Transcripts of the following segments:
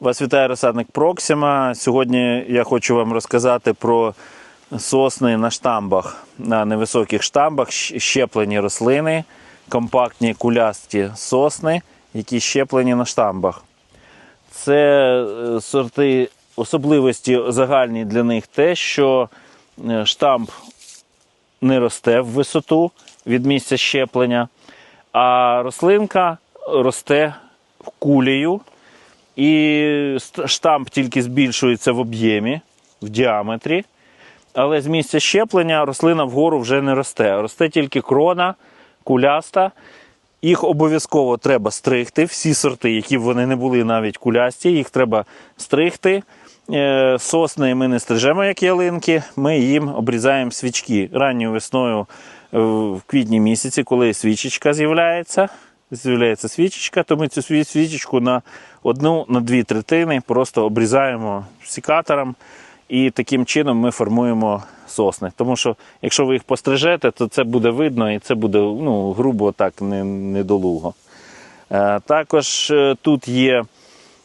Вас вітає розсадник Проксима. Сьогодні я хочу вам розказати про сосни на штамбах, на невисоких штамбах, щеплені рослини, компактні кулясті сосни, які щеплені на штамбах. Це е, сорти особливості загальні для них те, що е, штамп не росте в висоту від місця щеплення, а рослинка росте кулею, і штамп тільки збільшується в об'ємі, в діаметрі. Але з місця щеплення рослина вгору вже не росте. Росте тільки крона, куляста. Їх обов'язково треба стригти. Всі сорти, які б вони не були навіть кулясті, їх треба стригти. Е, Сосни ми не стрижемо, як ялинки, ми їм обрізаємо свічки ранньою весною в квітні місяці, коли свічечка з'являється. З'являється свічечка, то ми цю свічечку на одну на дві третини просто обрізаємо секатором. І таким чином ми формуємо сосни. Тому що якщо ви їх пострижете, то це буде видно і це буде ну, грубо так недолуго. Е, також е, тут є,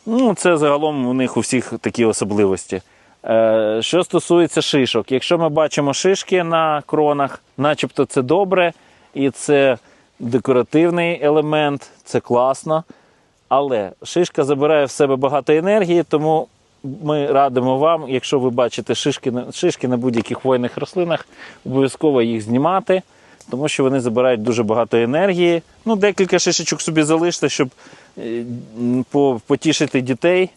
ну, це загалом у них у всіх такі особливості. Е, що стосується шишок, якщо ми бачимо шишки на кронах, начебто це добре і це декоративний елемент, це класно. Але шишка забирає в себе багато енергії, тому ми радимо вам, якщо ви бачите шишки, шишки на будь-яких хвойних рослинах, обов'язково їх знімати, тому що вони забирають дуже багато енергії. Ну, декілька шишечок собі залиште, щоб е, потішити дітей,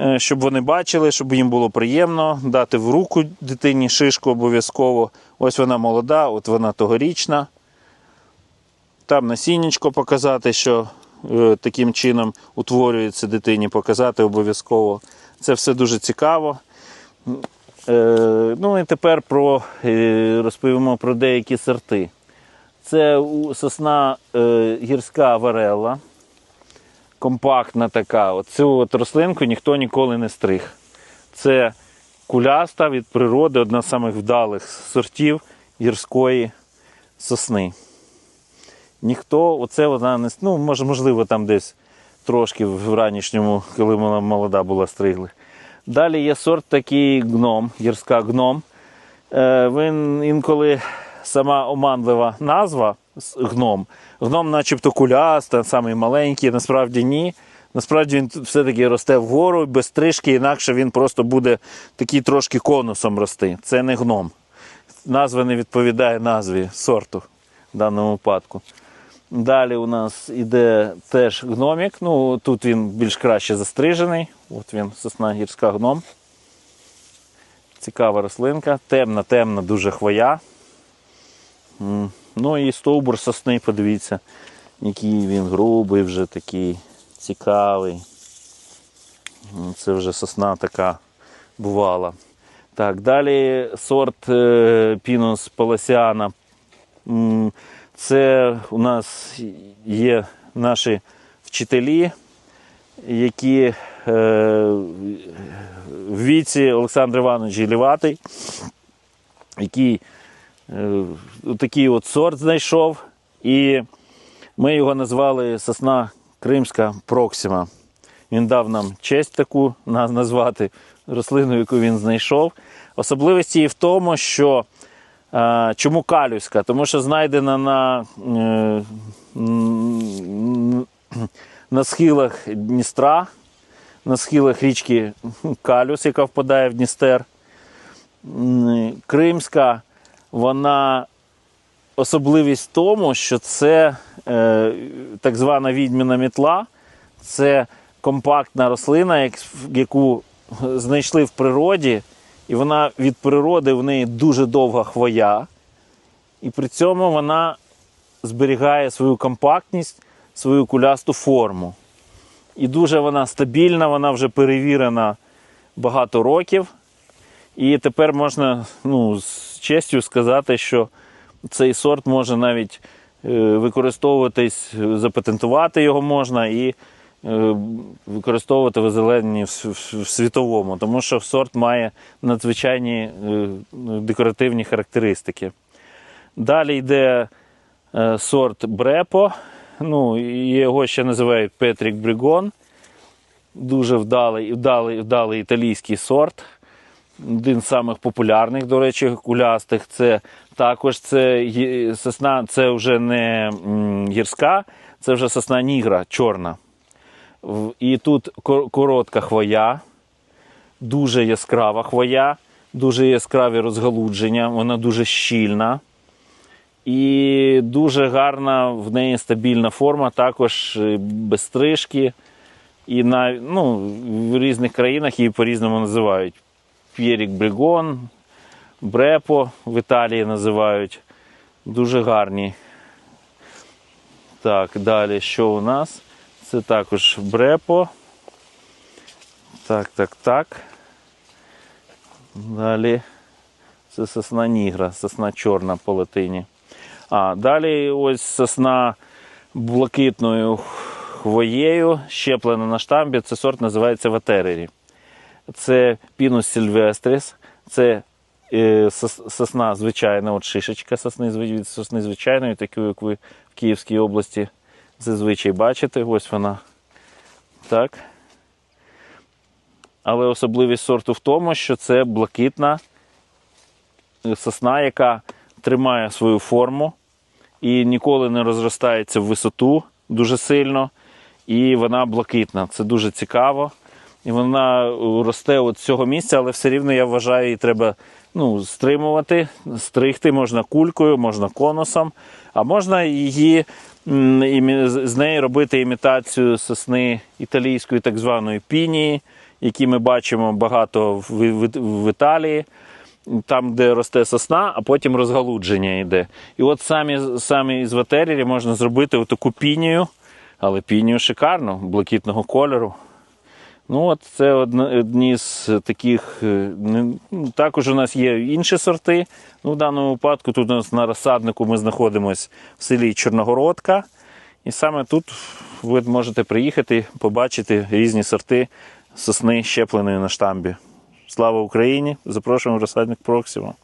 е, щоб вони бачили, щоб їм було приємно, дати в руку дитині шишку обов'язково. Ось вона молода, от вона тогорічна. Там насіннячко показати, що е, таким чином утворюється дитині, показати обов'язково. Це все дуже цікаво. Е, ну і тепер про, е, розповімо про деякі сорти. Це сосна гірська варела, компактна така. От Цю от рослинку ніхто ніколи не стриг. Це куляста від природи, одна з самих вдалих сортів гірської сосни ніхто, оце вона не ну, можливо, там десь трошки в ранішньому, коли вона молода була, стригли. Далі є сорт такий гном, гірська гном. Е, він інколи сама оманлива назва гном. Гном, начебто куляста, самий маленький, насправді ні. Насправді він все-таки росте вгору, без стрижки, інакше він просто буде такий трошки конусом рости. Це не гном. Назва не відповідає назві сорту в даному випадку. Далі у нас іде теж гномік. Ну, тут він більш краще застрижений. От він, сосна гірська гном. Цікава рослинка. Темна, темна, дуже хвоя. Ну і стовбур сосни, подивіться, який він грубий вже такий, цікавий. Це вже сосна така бувала. Так, далі сорт е, Пінус Паласіана. Це у нас є наші вчителі, які е, в віці Олександр Іванович Гіліватий, який е, такий от сорт знайшов, і ми його назвали сосна Кримська Проксима. Він дав нам честь таку назвати рослину, яку він знайшов. Особливість її в тому, що чому калюська? Тому що знайдена на, е, на схилах Дністра, на схилах річки Калюс, яка впадає в Дністер. Кримська, вона особливість в тому, що це е, так звана відьміна мітла, це компактна рослина, як- яку знайшли в природі, і вона від природи в неї дуже довга хвоя, і при цьому вона зберігає свою компактність, свою кулясту форму. І дуже вона стабільна, вона вже перевірена багато років. І тепер можна ну, з честю сказати, що цей сорт може навіть е, використовуватись, запатентувати його можна і використовувати в озелененні в, світовому, тому що сорт має надзвичайні е, декоративні характеристики. Далі йде е, сорт Брепо. Ну, його ще називають Петрік Брігон. Дуже вдалий, вдалий, вдалий італійський сорт. Один з самих популярних, до речі, кулястих. Це також це сосна, це вже не гірська, це вже сосна нігра, чорна. І тут коротка хвоя, дуже яскрава хвоя, дуже яскраві розгалудження, вона дуже щільна. І дуже гарна в неї стабільна форма, також е, без стрижки. І на, ну, в різних країнах її по-різному називають. П'єрік Брігон, Брепо в Італії називають. Дуже гарні. Так, далі що у нас? Це також Брепо. Так, так, так. Далі це сосна нігра, сосна чорна по латині. А далі ось сосна блакитною хвоєю, щеплена на штамбі. Це сорт називається Ватерері. Це Пінус Сільвестрис, це е, сосна звичайна, от шишечка сосни, від сосни звичайної, таку, як ви в Київській області зазвичай бачите. Ось вона. Так. Але особливість сорту в тому, що це блакитна сосна, яка тримає свою форму і ніколи не розростається в висоту дуже сильно. І вона блакитна. Це дуже цікаво. І вона е, росте от з цього місця, але все рівно я вважаю, її треба ну, стримувати. Стригти можна кулькою, можна конусом, а можна її з неї робити імітацію сосни італійської так званої пінії, які ми бачимо багато в, Італії. Там, де росте сосна, а потім розгалудження йде. І от самі, самі із ватерірі можна зробити таку пінію, але пінію шикарну, блакитного кольору. Ну, от це одні з таких. е, ну, Також у нас є інші сорти. Ну, в даному випадку тут у нас на розсаднику ми знаходимося в селі Чорногородка. І саме тут ви можете приїхати, побачити різні сорти сосни щепленої на штамбі. Слава Україні! Запрошуємо в розсадник Проксима.